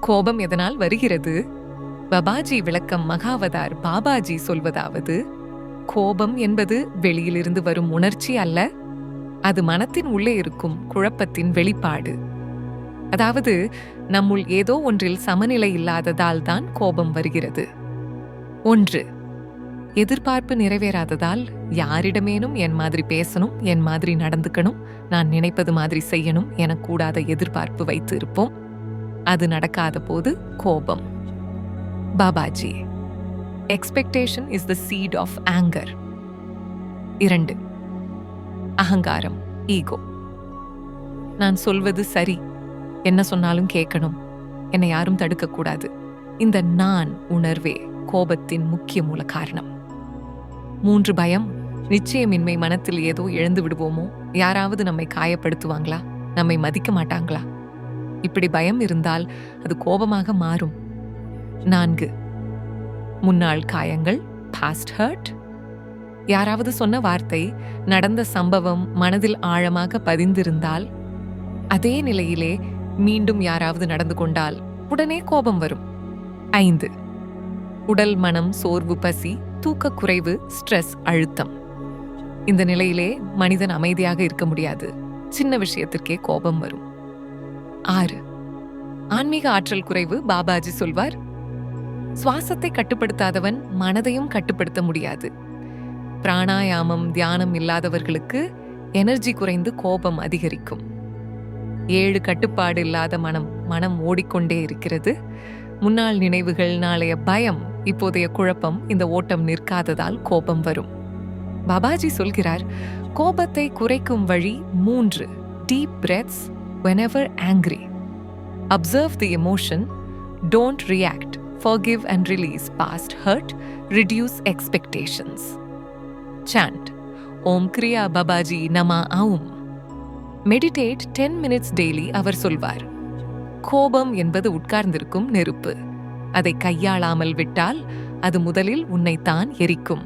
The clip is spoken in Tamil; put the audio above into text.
கோபம் எதனால் வருகிறது? பபாஜி விளக்கம் மகாவதார் பாபாஜி சொல்வதாவது கோபம் என்பது வெளியிலிருந்து வரும் உணர்ச்சி அல்ல அது மனத்தின் உள்ளே இருக்கும் குழப்பத்தின் வெளிப்பாடு. அதாவது நம்முள் ஏதோ ஒன்றில் சமநிலை இல்லாததால் தான் கோபம் வருகிறது. ஒன்று எதிர்பார்ப்பு நிறைவேறாததால் யாரிடமேனும் என் மாதிரி பேசணும் என் மாதிரி நடந்துக்கணும் நான் நினைப்பது மாதிரி செய்யணும் என கூடாத எதிர்பார்ப்பு வைத்து இருப்போம் அது நடக்காத போது கோபம். Babaji expectation is the seat of anger இரண்டு அகங்காரம் ஈகோ நான் சொல்வது சரி. என்ன சொன்னாலும் கேட்கணும். என்னை யாரும் தடுக்கக்கூடாது. இந்த நான் உணர்வே கோபத்தின் முக்கிய மூல காரணம். மூன்று பயம் நிச்சயமின்மை மனத்தில் ஏதோ இழந்து விடுவோமோ? யாராவது நம்மை காயப்படுத்துவாங்களா? நம்மை மதிக்க மாட்டாங்களா? இப்படி பயம் இருந்தால் அது கோபமாக மாறும். நான்கு. முன்னாள் காயங்கள் பாஸ்ட் ஹர்ட் யாராவது சொன்ன வார்த்தை நடந்த சம்பவம் மனதில் ஆழமாக பதிந்திருந்தால் அதே நிலையிலே மீண்டும் யாராவது நடந்து கொண்டால் உடனே கோபம் வரும். ஐந்து. உடல் மனம் சோர்வு பசி தூக்கக்குறைவு ஸ்ட்ரெஸ் அழுத்தம். இந்த நிலையிலே மனிதன் அமைதியாக இருக்க முடியாது. சின்ன விஷயத்திற்கே கோபம் வரும். ஆறு. ஆன்மீக ஆற்றல் குறைவு பாபாஜி சொல்வார் சுவாசத்தை கட்டுப்படுத்தாதவன் மனதையும் கட்டுப்படுத்த முடியாது. பிராணாயாமம் தியானம் இல்லாதவர்களுக்கு எனர்ஜி குறைந்து கோபம் அதிகரிக்கும். ஏழு கட்டுப்பாடு இல்லாத மனம் மனம் ஓடிக்கொண்டே இருக்கிறது. முன்னாள் நினைவுகள் நாளைய பயம் இப்போதைய குழப்பம் இந்த ஓட்டம் நிற்காததால் கோபம் வரும். பாபாஜி சொல்கிறார் கோபத்தை குறைக்கும் வழி மூன்று deep breaths whenever angry observe the emotion don't react forgive and release past hurt reduce expectations chant om kriya babaji nama aum Meditate 10 minutes daily அவர் சொல்வார் கோபம் என்பது உட்கார்ந்திருக்கும் நெருப்பு அதை கையாளாமல் விட்டால் அது முதலில் உன்னைத்தான் எரிக்கும்